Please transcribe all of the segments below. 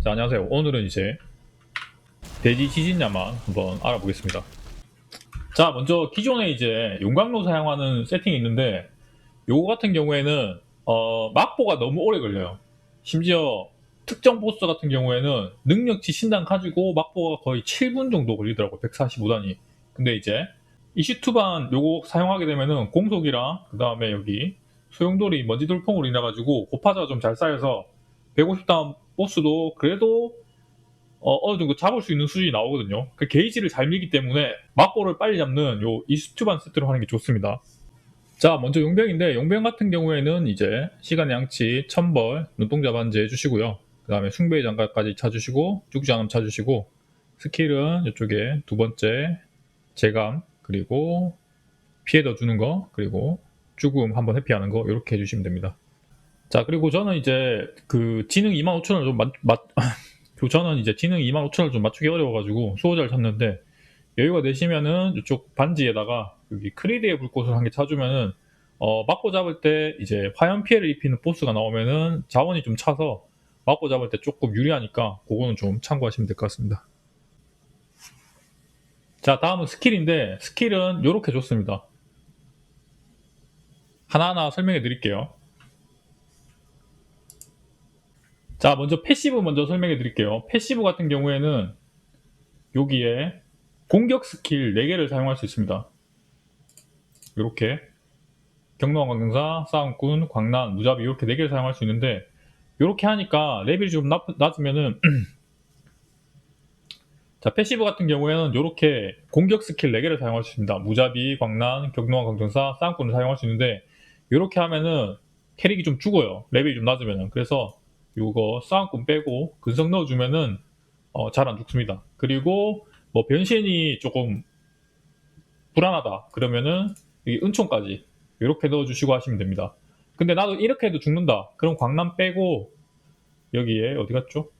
자, 안녕하세요. 오늘은 이제 돼지 지진야만 한번 알아보겠습니다. 자, 먼저 기존에 이제 용광로 사용하는 세팅이 있는데 요거 같은 경우에는 어, 막보가 너무 오래 걸려요. 심지어 특정 보스 같은 경우에는 능력치 신당 가지고 막보가 거의 7분 정도 걸리더라고 145단이. 근데 이제 이슈투반 요거 사용하게 되면은 공속이랑 그 다음에 여기 소용돌이 먼지 돌풍으로 인해 가지고 고파자가 좀 잘 쌓여서 150단 보스도 그래도 어, 느 정도 잡을 수 있는 수준이 나오거든요. 그 게이지를 잘 밀기 때문에 막보를 빨리 잡는 요 이슈투반 세트로 하는 게 좋습니다. 자, 먼저 용병인데 용병 같은 경우에는 이제 시간 양치, 천벌, 눈동자 반지 해주시고요. 그 다음에 숭배의 장갑까지 차주시고 죽지 않으면 차주시고 스킬은 이쪽에 두 번째 재감 그리고 피해 더 주는 거 그리고 죽음 한번 회피하는 거 이렇게 해주시면 됩니다. 자 그리고 저는 이제 그 지능 25,000원 좀 맞, 맞 그 저는 이제 지능 25,000원 좀 맞추기 어려워가지고 수호자를 찾는데 여유가 되시면은 이쪽 반지에다가 여기 크리드의 불꽃을 한개 차주면은 어 맞고 잡을 때 이제 화염 피해를 입히는 보스가 나오면은 자원이 좀 차서 맞고 잡을 때 조금 유리하니까 그거는 좀 참고하시면 될 것 같습니다. 자 다음은 스킬인데 스킬은 이렇게 좋습니다. 하나하나 설명해 드릴게요. 자 먼저 패시브 먼저 설명해 드릴게요. 패시브 같은 경우에는 여기에 공격 스킬 4개를 사용할 수 있습니다. 이렇게 경로왕 광경사, 싸움꾼, 광란, 무자비 이렇게 4개를 사용할 수 있는데 이렇게 하니까 레벨이 좀 낮, 낮으면은 자 패시브 같은 경우에는 이렇게 공격 스킬 4개를 사용할 수 있습니다. 무자비, 광란, 경로왕 광경사, 싸움꾼을 사용할 수 있는데 이렇게 하면은 캐릭이 좀 죽어요. 레벨이 좀 낮으면은 그래서 이거 싸움꾼 빼고 근성 넣어주면은 어, 잘 안 죽습니다. 그리고 뭐 변신이 조금 불안하다 그러면은 이 은총까지 이렇게 넣어주시고 하시면 됩니다. 근데 나도 이렇게 해도 죽는다. 그럼 광란 빼고 여기에 어디 갔죠?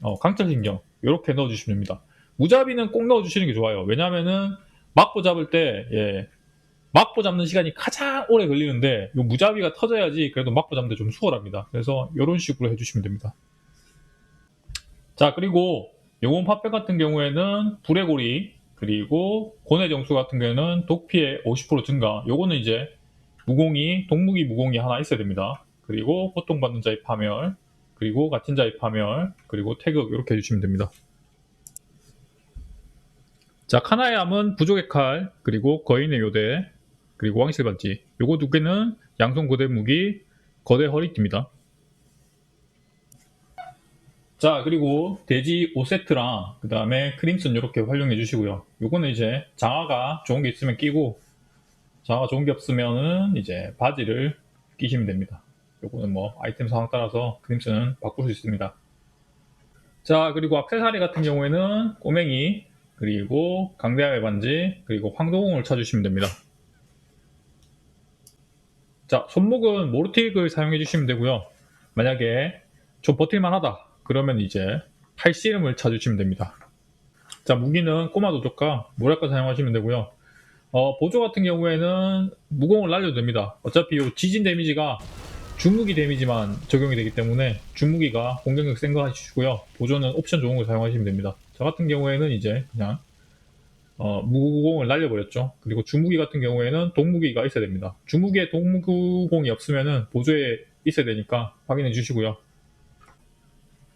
어, 강철신경 이렇게 넣어주시면 됩니다. 무자비는 꼭 넣어주시는 게 좋아요. 왜냐면은 막보 잡을 때 예, 막보 잡는 시간이 가장 오래 걸리는데 이 무자비가 터져야지 그래도 막보 잡는데 좀 수월합니다. 그래서 이런 식으로 해주시면 됩니다. 자 그리고 영혼 파편 같은 경우에는 불의 고리 그리고 고뇌 정수 같은 경우에는 독피해 50% 증가 요거는 이제 무공이 동무기 무공이 하나 있어야 됩니다 그리고 고통받는 자의 파멸 그리고 같은 자의 파멸 그리고 태극 이렇게 해주시면 됩니다 자 카나의 암은 부족의 칼 그리고 거인의 요대 그리고 왕실 반지. 요거 두 개는 양손 고대 무기 거대 허리띠입니다. 자 그리고 돼지 5세트랑 그 다음에 크림슨 이렇게 활용해 주시고요. 요거는 이제 장화가 좋은 게 있으면 끼고 장화가 좋은 게 없으면은 이제 바지를 끼시면 됩니다. 요거는 뭐 아이템 상황 따라서 크림슨은 바꿀 수 있습니다. 자 그리고 악세사리 같은 경우에는 꼬맹이 그리고 강대함의 반지 그리고 황도공을 찾으시면 됩니다 자 손목은 모르틱을 사용해 주시면 되고요 만약에 좀 버틸만 하다 그러면 이제 팔씨름을 찾으시면 됩니다. 자, 무기는 꼬마 도적과 모략과 사용하시면 되고요. 어, 보조 같은 경우에는 무공을 날려도 됩니다. 어차피 이 지진 데미지가 중무기 데미지만 적용이 되기 때문에 중무기가 공격력 센 거 하시고요. 보조는 옵션 좋은 걸 사용하시면 됩니다. 저 같은 경우에는 이제 그냥 어, 무공을 날려버렸죠. 그리고 중무기 같은 경우에는 동무기가 있어야 됩니다. 중무기에 동무공이 없으면은 보조에 있어야 되니까 확인해 주시고요.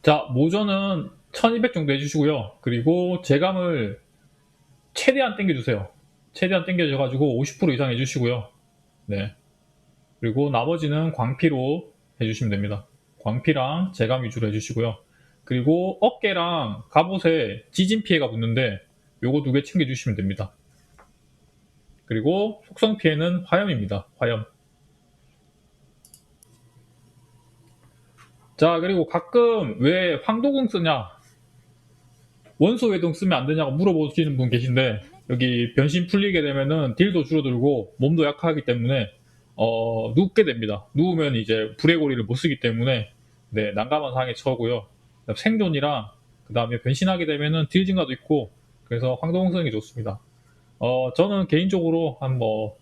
자, 모전은 1200 정도 해주시고요. 그리고 제감을 최대한 당겨주세요. 최대한 당겨져가지고 50% 이상 해주시고요. 네. 그리고 나머지는 광피로 해주시면 됩니다. 광피랑 제감 위주로 해주시고요. 그리고 어깨랑 갑옷에 지진 피해가 붙는데 요거 두 개 챙겨주시면 됩니다. 그리고 속성 피해는 화염입니다. 화염. 자 그리고 가끔 왜 황도공 쓰냐 원소 외동 쓰면 안 되냐고 물어보시는 분 계신데 여기 변신 풀리게 되면은 딜도 줄어들고 몸도 약하기 때문에 어, 눕게 됩니다. 누우면 이제 불의 고리를 못 쓰기 때문에 네, 난감한 상황에 처하고요. 생존이랑 그 다음에 변신하게 되면은 딜 증가도 있고 그래서 게 좋습니다. 어, 저는 개인적으로 한 뭐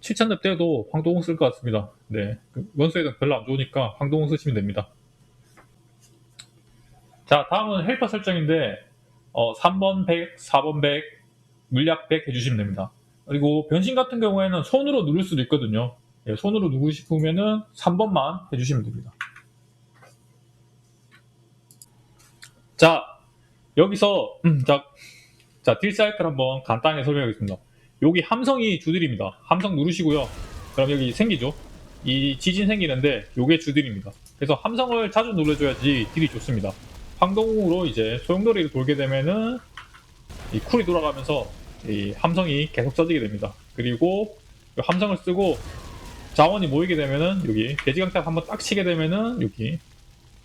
7,000렙 때도 황동홍 쓸 것 같습니다. 네. 원소에는 별로 안 좋으니까 황동홍 쓰시면 됩니다. 자, 다음은 헬퍼 설정인데, 어, 3번 100, 4번 100, 물약 100 해주시면 됩니다. 그리고 변신 같은 경우에는 손으로 누를 수도 있거든요. 예, 손으로 누르고 싶으면은 3번만 해주시면 됩니다. 자, 여기서, 음, 자, 자, 딜 사이클 한번 간단하게 설명하겠습니다. 여기 함성이 주들입니다. 함성 누르시고요. 그럼 여기 생기죠? 이 지진 생기는데 요게 주들입니다. 그래서 함성을 자주 눌러줘야지 딜이 좋습니다. 황동으로 이제 소용돌이를 돌게 되면은 이 쿨이 돌아가면서 이 함성이 계속 써지게 됩니다. 그리고 이 함성을 쓰고 자원이 모이게 되면은 여기 돼지강타 한번 딱 치게 되면은 여기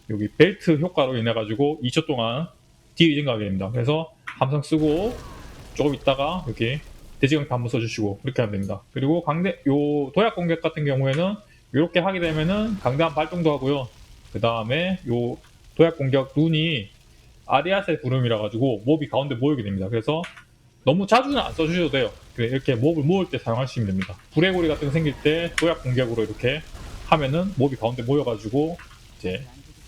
여기 벨트 효과로 인해 가지고 2초 동안 딜이 증가하게 됩니다. 그래서 함성 쓰고 조금 있다가 여기 돼지강타 한번 써주시고 그렇게 하면 됩니다. 그리고 강대 요 도약 공격 같은 경우에는 이렇게 하게 되면은 강대한 발동도 하고요. 그 다음에 요 도약 공격 룬이 아리아셀 부름이라 가지고 몹이 가운데 모이게 됩니다. 그래서 너무 자주는 안 써주셔도 돼요. 이렇게 몹을 모을 때 사용하시면 됩니다. 불의 고리 같은 거 생길 때 도약 공격으로 이렇게 하면은 몹이 가운데 모여가지고 이제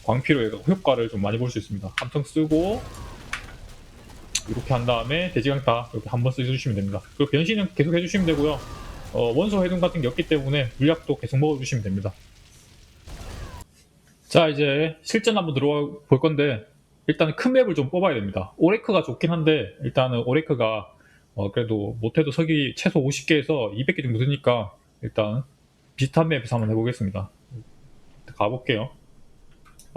광피로 해서 효과를 좀 많이 볼 수 있습니다. 함성 쓰고 이렇게 한 다음에 돼지강타 이렇게 한번 써주시면 됩니다. 그리고 변신은 계속 해주시면 되고요. 어, 원소 해동 같은 게 없기 때문에 물약도 계속 먹어주시면 됩니다. 자 이제 실전 한번 들어가 볼 건데 일단 큰 맵을 좀 뽑아야 됩니다. 오레크가 좋긴 한데 일단은 오레크가 어, 그래도 못해도 석이 최소 50개에서 200개 정도 드니까 일단 비슷한 맵에서 한번 해보겠습니다. 가볼게요.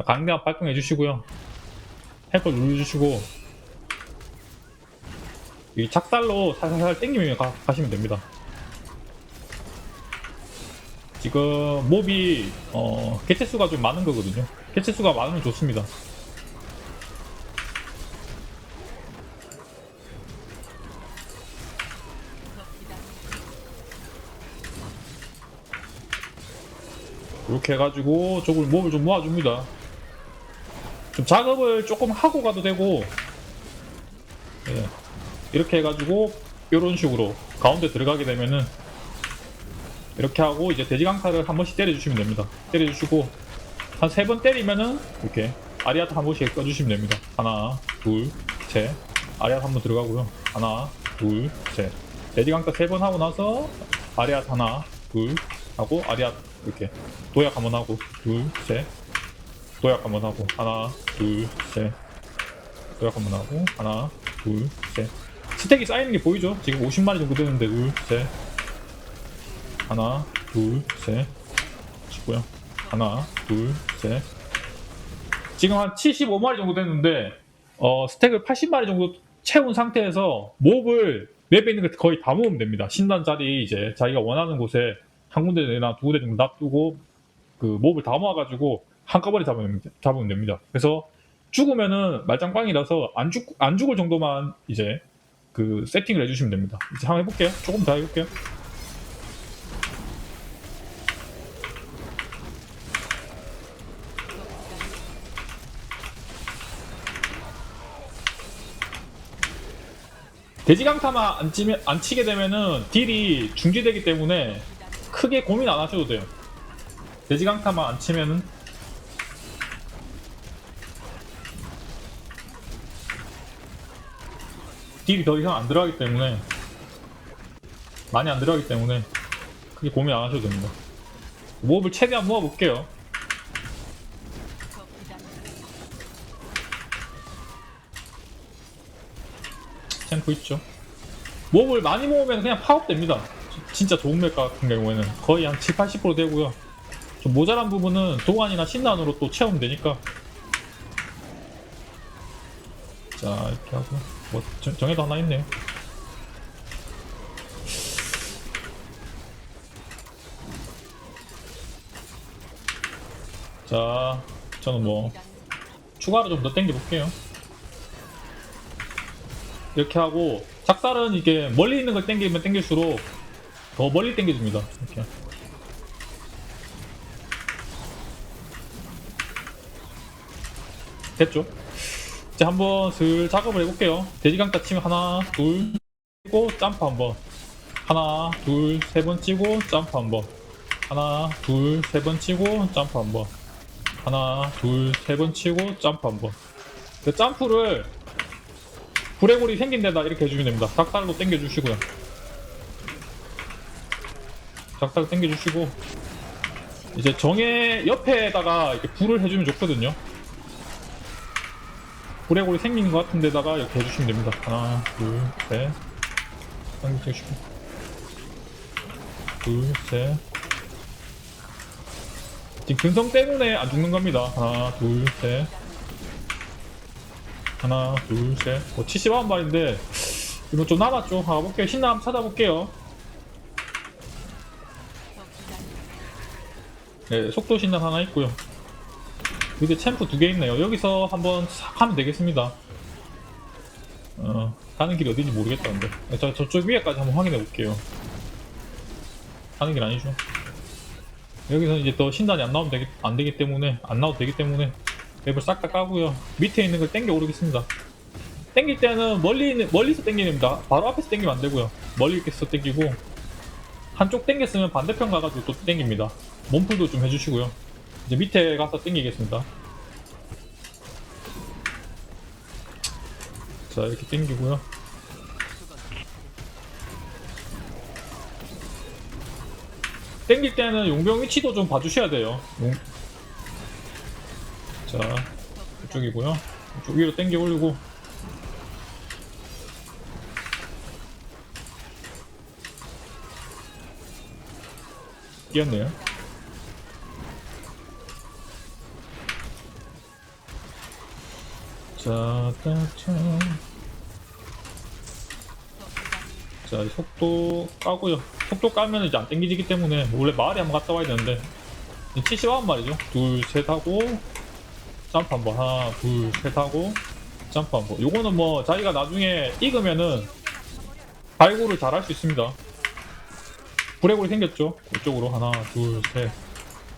강대한 발동해 주시고요. 헬퍼 눌러주시고 이 작살로 살살살 땡기면 가, 가시면 됩니다. 지금 몹이 어, 개체 수가 좀 많은 거거든요. 개체 수가 많으면 좋습니다. 이렇게 해가지고 저걸 몹을 좀 모아줍니다. 좀 작업을 조금 하고 가도 되고 예. 이렇게 해가지고 이런 식으로 가운데 들어가게 되면은 이렇게 하고 이제 돼지 강타를 한 번씩 때려주시면 됩니다. 때려주시고 한 세 번 때리면은 이렇게 아리아트 한 번씩 써주시면 됩니다. 하나, 둘, 셋. 아리아트 한번 들어가고요. 하나, 둘, 셋. 돼지 강타 세 번 하고 나서 아리아트 하나, 둘 하고 아리아트 이렇게 도약 한 번 하고 둘, 셋. 도약 한번 하고 하나, 둘, 셋. 도약 한번 하고 하나, 둘, 셋. 스택이 쌓이는 게 보이죠? 지금 50마리 정도 되는데 둘, 셋. 하나, 둘, 셋. 치고요. 하나, 둘, 셋. 지금 한 75마리 정도 됐는데 어, 스택을 80마리 정도 채운 상태에서 몹을 맵에 있는 걸 거의 다 모으면 됩니다. 신단 자리 이제 자기가 원하는 곳에 한 군데나 두 군데 정도 놔두고 그 몹을 다 모아가지고 한꺼번에 잡으면, 잡으면 됩니다. 그래서 죽으면은 말짱꽝이라서 안 죽, 안 죽을 정도만 이제 그 세팅을 해주시면 됩니다. 이제 한번 해볼게요. 조금 더 해볼게요. 돼지 강타만 안, 치면, 안 치게 되면은 딜이 중지되기 때문에 크게 고민 안 하셔도 돼요. 돼지 강타만 안 치면은 딜이 더 이상 안 들어가기 때문에 많이 안 들어가기 때문에 크게 고민 안 하셔도 됩니다. 몹을 최대한 모아볼게요. 챔프 있죠. 몹을 많이 모으면 그냥 파업됩니다. 진짜 좋은 맵 같은 경우에는 거의 한 7, 80% 되고요. 좀 모자란 부분은 도안이나 신단으로 또 채우면 되니까. 자, 이렇게 하고. 뭐, 정- 정해도 하나 있네요. 자, 저는 뭐, 추가로 좀 더 땡겨 볼게요. 이렇게 하고 작살은 이게 멀리 있는 걸 땡기면 땡길수록 더 멀리 땡겨줍니다. 이렇게. 됐죠? 이제 한번 슬 작업을 해볼게요. 돼지강타 치면 하나, 둘, 치고 점프 한 번. 하나, 둘, 세 번 치고 점프 한 번. 하나, 둘, 세 번 치고 점프 한 번. 하나, 둘, 세 번 치고 점프 한 번. 그 점프를 불의골이 생긴 데다 이렇게 해주면 됩니다. 닭살로 당겨주시고요. 닭살 당겨주시고 이제 정의 옆에다가 이렇게 불을 해주면 좋거든요. 불의골이 생긴 것 같은 데다가 이렇게 해주시면 됩니다. 하나, 둘, 셋. 당겨주시고. 둘, 셋. 지금 근성 때문에 안 죽는 겁니다. 하나, 둘, 셋. 하나, 둘, 셋. 뭐 70만 발인데 이거 좀 남았죠. 가볼게요. 신나 한번 찾아볼게요. 네, 속도 신나 하나 있고요. 밑에 챔프 두 개 있네요. 여기서 한번 싹 하면 되겠습니다. 어, 가는 길이 어딘지 모르겠다는데. 저, 저쪽 위에까지 한번 확인해 볼게요. 가는 길 아니죠. 여기서 이제 더 신단이 안 나오면 되기, 안 되기 때문에, 안 나와도 되기 때문에, 맵을 싹 다 까고요. 밑에 있는 걸 땡겨 오르겠습니다. 땡길 때는 멀리, 있는- 멀리서 땡기됩니다. 바로 앞에서 땡기면 안 되고요. 멀리 있게서 땡기고, 한쪽 땡겼으면 반대편 가가지고 또 땡깁니다. 몸풀도 좀 해주시고요. 이제 밑에 가서 땡기겠습니다. 자, 이렇게 땡기고요. 땡길 때는 용병 위치도 좀 봐주셔야 돼요. 용... 자, 이쪽이고요. 이쪽 위로 땡겨 올리고. 끼었네요. 자, 따자. 자, 이 속도 까고요. 속도 까면 이제 안 땡기지기 때문에 원래 마을에 한번 갔다 와야 되는데 70만 말이죠. 둘, 셋 하고 점프 한 번, 하나, 둘, 셋 하고 점프 한 번. 요거는 뭐 자기가 나중에 익으면은 발굴을 잘 할 수 있습니다. 브레골이 생겼죠. 이쪽으로 하나, 둘, 셋.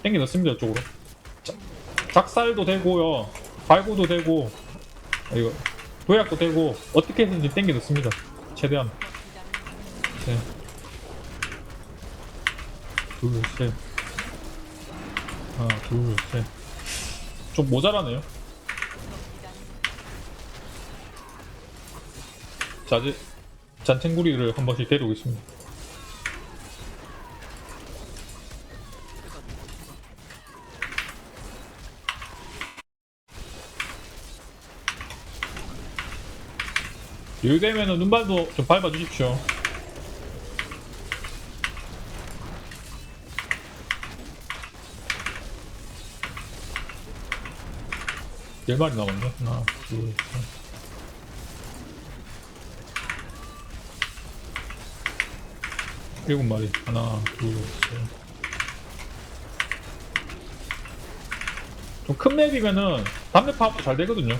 땡겨 넣습니다. 이쪽으로. 자, 작살도 되고요. 발굴도 되고 아, 이거 도약도 되고 어떻게 해서든지 땡겨 넣습니다. 최대한. 셋. 둘, 셋. 하나, 둘, 셋. 좀 모자라네요. 자, 이제 잔챙구리를 한 번씩 데려오겠습니다. 여유 되면은 눈발도 좀 밟아주십시오. 열 마리 남았네. 하나, 둘, 셋. 일곱 마리. 하나, 둘, 셋. 좀 큰 맵이면은 담배 파업도 잘 되거든요.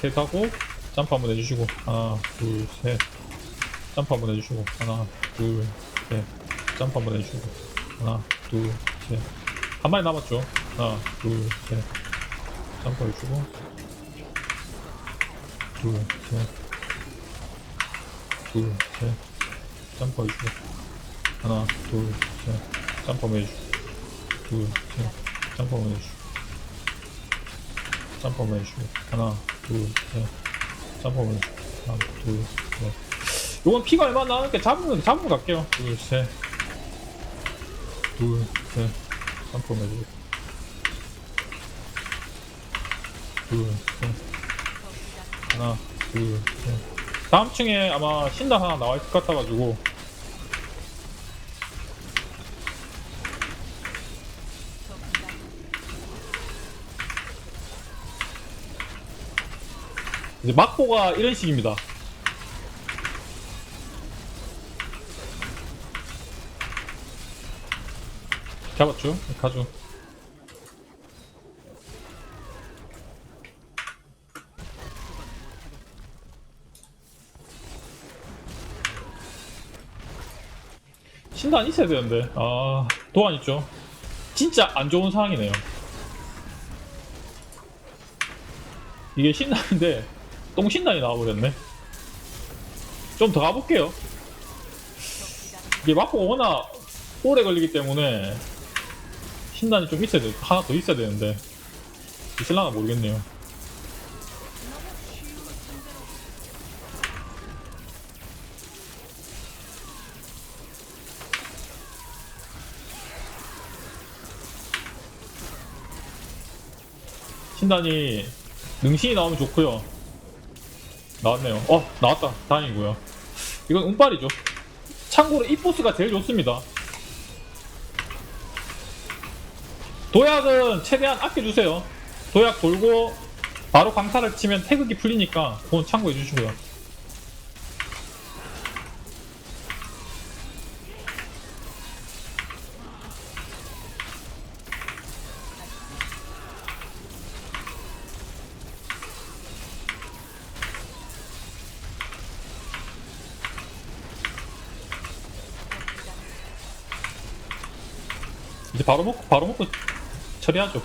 셋 하고 점프 한번 해주시고 하나, 둘, 셋. 점프 한번 해주시고 하나, 둘, 셋. 점프 한번 해주시고 하나, 둘, 셋. 한 마리 남았죠. 하나, 둘, 셋. 점프 해주고 둘, 셋. 둘, 셋. 점프 해주고 하나, 둘, 셋. 점프 한번 해주고 둘, 셋. 점프 한번 해주고 점프 한번 해주고 하나, 둘, 셋. 해주고 하나, 둘, 셋. 요건 피가 얼마 나니까 잡으면 잡으면 갈게요. 둘, 셋. 둘, 셋. 한번 해주고 둘, 셋. 하나, 둘, 셋. 다음 층에 아마 신당 하나 나와 있을 것 같아가지고. 이제 막보가 이런 식입니다. 잡았죠? 가죠. 신단 있어야 되는데 아 도안 있죠 진짜 안 좋은 상황이네요 이게 신단인데 똥신단이 나와버렸네. 좀 더 가볼게요. 이게 마포가 워낙 오래 걸리기 때문에 신단이 좀 있어야 돼. 하나 더 있어야 되는데. 있을라나 모르겠네요. 신단이 능신이 나오면 좋고요. 나왔네요. 어 나왔다. 다행이고요. 이건 운빨이죠. 참고로 이 보스가 제일 좋습니다. 도약은 최대한 아껴주세요. 도약 돌고 바로 강타를 치면 태극이 풀리니까 그건 참고해 주시고요. 이제 바로 먹고 바로 먹고 처리하죠.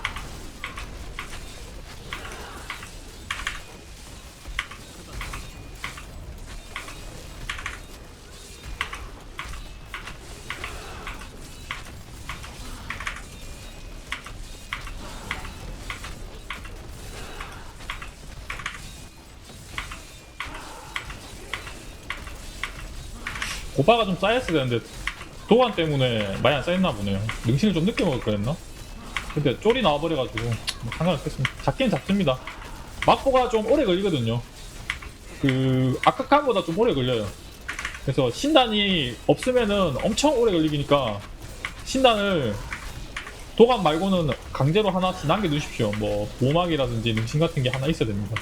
고바가 좀 쌓였어야 되는데 도안 때문에 많이 안 쌓였나 보네요. 능신을 좀 늦게 먹을 거였나? 근데 쫄이 나와버려가지고 뭐 상관없겠습니다. 작긴 작습니다. 막보가 좀 오래 걸리거든요. 그 아크칸보다 좀 오래 걸려요. 그래서 신단이 없으면은 엄청 오래 걸리니까 신단을 도감 말고는 강제로 하나씩 남겨두십시오. 뭐 보막이라든지 능신 같은 게 하나 있어야 됩니다.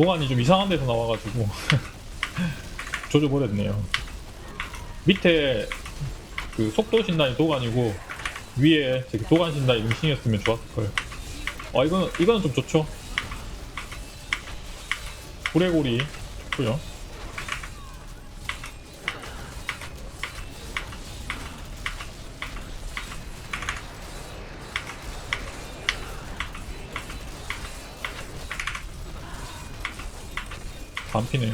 도안이 좀 이상한 데서 나와가지고 조져버렸네요. 밑에 그 속도 신단이 도관이고 위에 저기 도관 신단이 능신이었으면 좋았을 거예요. 아 이거는 이거는 좀 좋죠. 구레고리 좋고요. 반피네.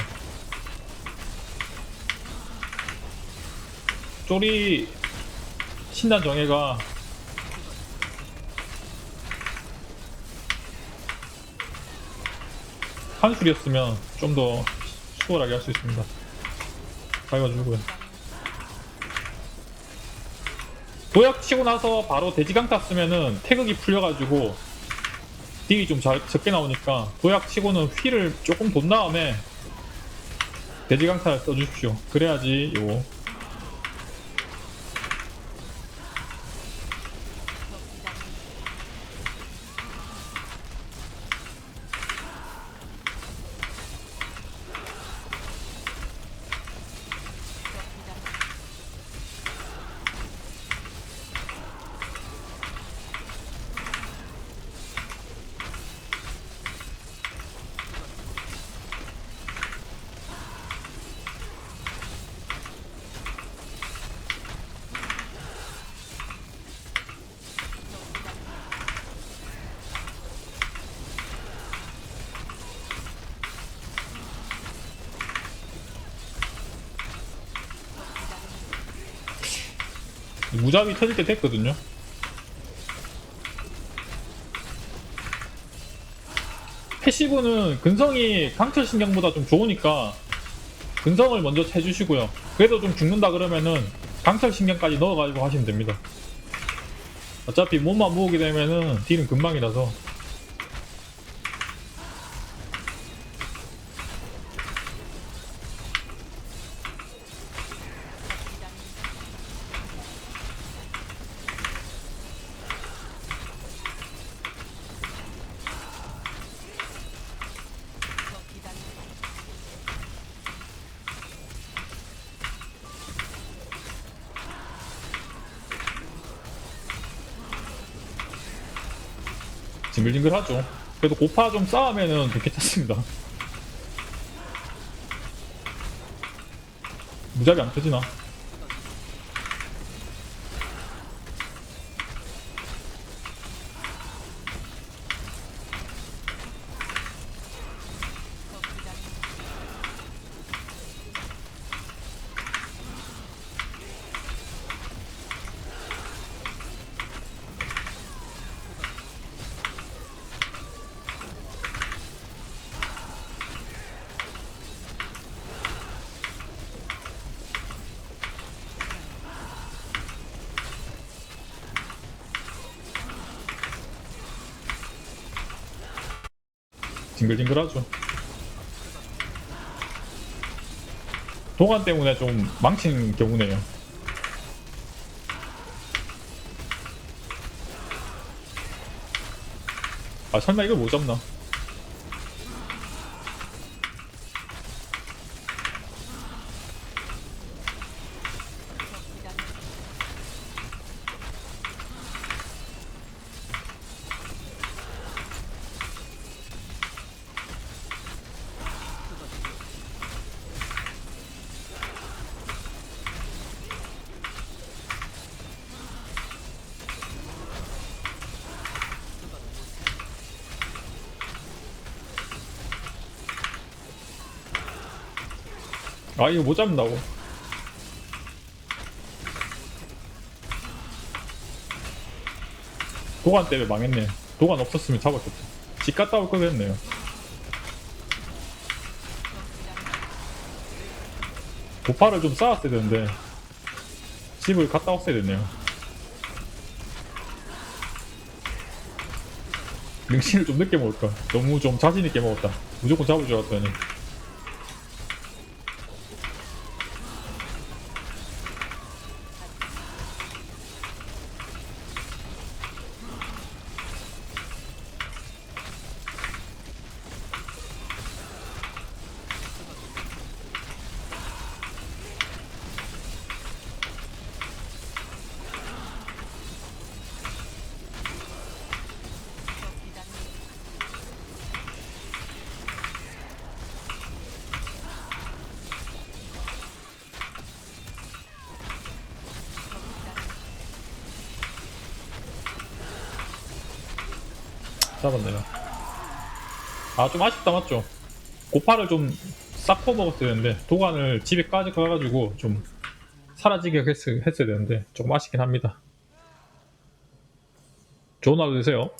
쪼리 신단 정예가 한술이었으면 좀 더 수월하게 할 수 있습니다. 밟아주고요. 도약 치고 나서 바로 돼지강타 쓰면은 태극이 풀려가지고 딜이 좀 잘, 적게 나오니까 도약 치고는 휠을 조금 돈 다음에 돼지강타를 써주십시오. 그래야지 요 무잡이 터질 때 됐거든요. 패시브는 근성이 강철 신경보다 좀 좋으니까 근성을 먼저 해주시고요. 그래도 좀 죽는다 그러면은 강철 신경까지 넣어가지고 하시면 됩니다. 어차피 몸만 모으게 되면은 딜은 금방이라서 징글징글 하죠. 그래도 고파 좀좀 괜찮습니다. 무잡이 안 터지나? 징글징글하죠. 도관 때문에 좀 망친 경우네요. 아 설마 이걸 못 잡나? 아 이거 못 잡는다고? 도관 때문에 망했네. 도관 없었으면 잡았겠다. 집 갔다 올 거겠네요. 고파를 좀 쌓았어야 되는데 집을 갔다 왔어야 됐네요. 능신을 좀 늦게 먹을까? 너무 좀 자신 있게 먹었다. 무조건 잡을 줄 알았더니. 잡았네요. 아, 좀 아쉽다, 맞죠? 고파를 좀싹 퍼먹었어야 되는데, 도관을 집에까지 가가지고 좀 사라지게 했, 했어야 되는데, 조금 아쉽긴 합니다. 좋은 하루 되세요.